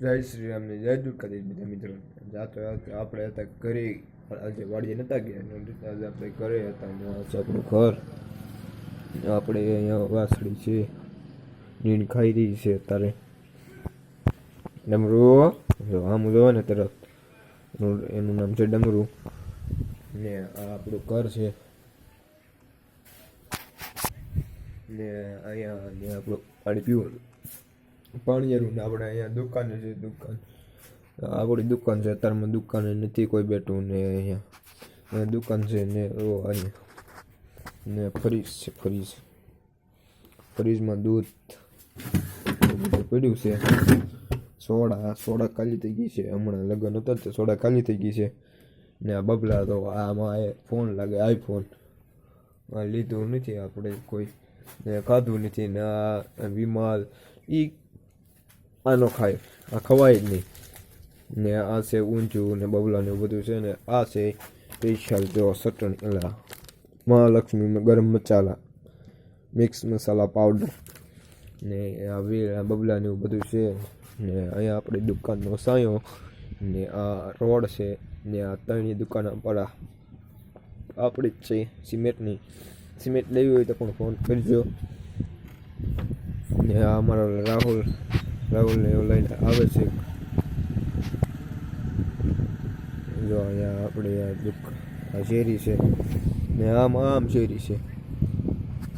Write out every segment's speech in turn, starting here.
જય શ્રી રામની જય દ્વારકાધીશ બધા મિત્રો. જાતો આપણે હતા ઘરે આજે વાડીએ નતા ગયા. આજે આપણે ઘરે હતા છે આપણું ઘર. આપણે અહીંયા વાસળી છે. નીણ ખાઈ રહી છે અત્યારે. ડમરું જો, આમ જોવે ને તરત. એનું નામ છે ડમરું. ને આ આપણું ઘર છે. ને અહીંયા આપણું પાણી પીવાનું. પાણીયારું આપણે અહીંયા દુકાન છે, દુકાન. આપણી દુકાન છે, અત્યારમાં દુકાને નથી, કોઈ બેઠું ને અહીંયા. દુકાન છે ને, ઓ, અહીંયા. ને ફ્રીજ છે, ફ્રીજ. ફ્રીજમાં દૂધ. પડ્યું છે. સોડા સોડા ખાલી થઈ ગઈ છે. હમણાં લગ્ન હતા તો સોડા ખાલી થઈ ગઈ છે. ને આ બબલા તો આમાં ફોન લાગે, આઈફોન. લીધું નથી આપણે કોઈ. ને ખાધું નથી ને આ વિમાલ. એ આનો ખાય. આ ખવાય જ નહીં. ને આ છે ઊંચું ને બબલા બધું છે ને આ છે સ્પેશિયલ જો ચટણી એલા. મહાલક્ષ્મી ગરમ મસાલા. મિક્સ મસાલા પાવડર. ને આ વી આ ને બધું છે. ને અહીંયા આપણી દુકાનનો સાયો. ને આ રોડ છે. ને આ ત્રણેય દુકાન પર આપણી જ છે સિમેન્ટની. સિમેન્ટ લેવી હોય તો પણ ફોન કરજો. ને આ અમારા રાહુલ રાહુલને એવું લઈને આવે છે. જો અહીંયા આપણે આ દુઃખ, આ શેરી છે. ને આમ આમ શેરી છે.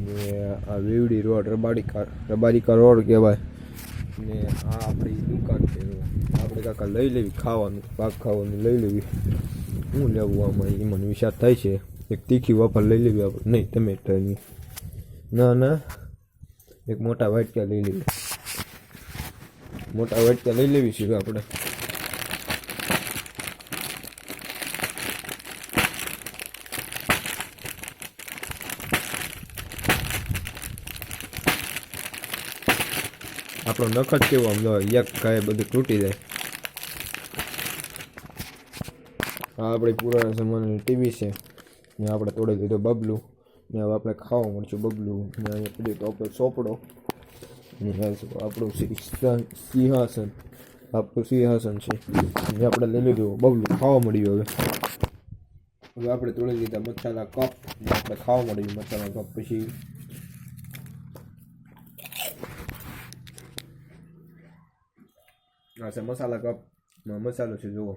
ને આ વેવડી રોડ રબારિકા રબારીકા રોડ કહેવાય. ને આ આપણી દુકાન છે. આપણે કાકા લઈ લેવી ખાવાનું, પાક ખાવાનું લઈ લેવી. શું લેવું આમાં એ મને વિચાર થાય છે. એક તીખી વાફર લઈ લેવી આપણે. નહીં ટમેટાની ના ના. એક મોટા વાટકા લઈ લેવી. મોટા વાટકા લઈ લેવી છે આપણે. આપણો નખ કેવો આમ એક કાંઈ બધું તૂટી જાય. આ આપણે પુરાણા જમાનાની ટીવી છે. ને આપણે તોડી દીધો બબલું. ને હવે આપણે ખાવા મળશું બબલું. ને અહીંયા પડી તો આપણે શું આપણું સિંહાસન. આપણું સિંહાસન છે. જે આપણે લઈ લીધું બબલું ખાવા મળ્યું હવે. હવે આપણે તોડી લીધા મસાલા કપ. આપણે ખાવા મળ્યું મસાલા કપ પછી. આ છે મસાલા કપમાં મસાલો છે, જુઓ.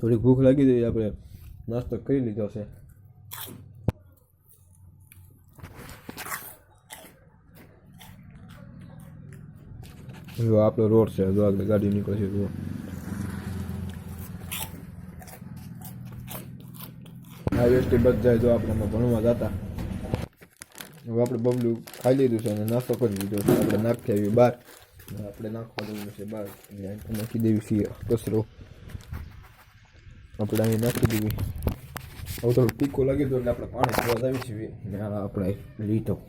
થોડી ભૂખ લાગી ગઈ આપણે નાસ્તો કરી લીધો છે. જો આપણો રોડ છે, જો આગળ ગાડી નીકળે છે, જુઓ. હાઈવેસ્ટી બચ જાય જો આપણે ભણવા જતા. હવે આપણે બબલું ખાઈ લીધું છે અને નાસ્તો કરી લીધો છે. આપણે નાખી આવી બહાર. આપણે નાખવા દેવું છે બહાર. નાખી દેવી છીએ. કચરો. આપણે અહીં નાખી દેવી. હવે થોડું પીકો લાગી દો એટલે આપણે પાણી પીવા આવી છીએ. આ આપણે લીધો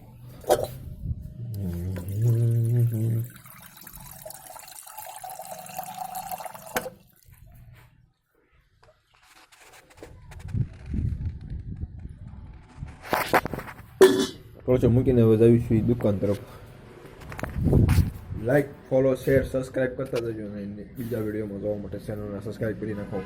ટોચો મૂકીને હવે છું દુકાન તરફ લાઈક ફોલો શેર સબસ્ક્રાઈબ કરતા જજો અને બીજા વિડીયોમાં જોવા માટે ચેનલને સબસ્ક્રાઈબ કરી નાખો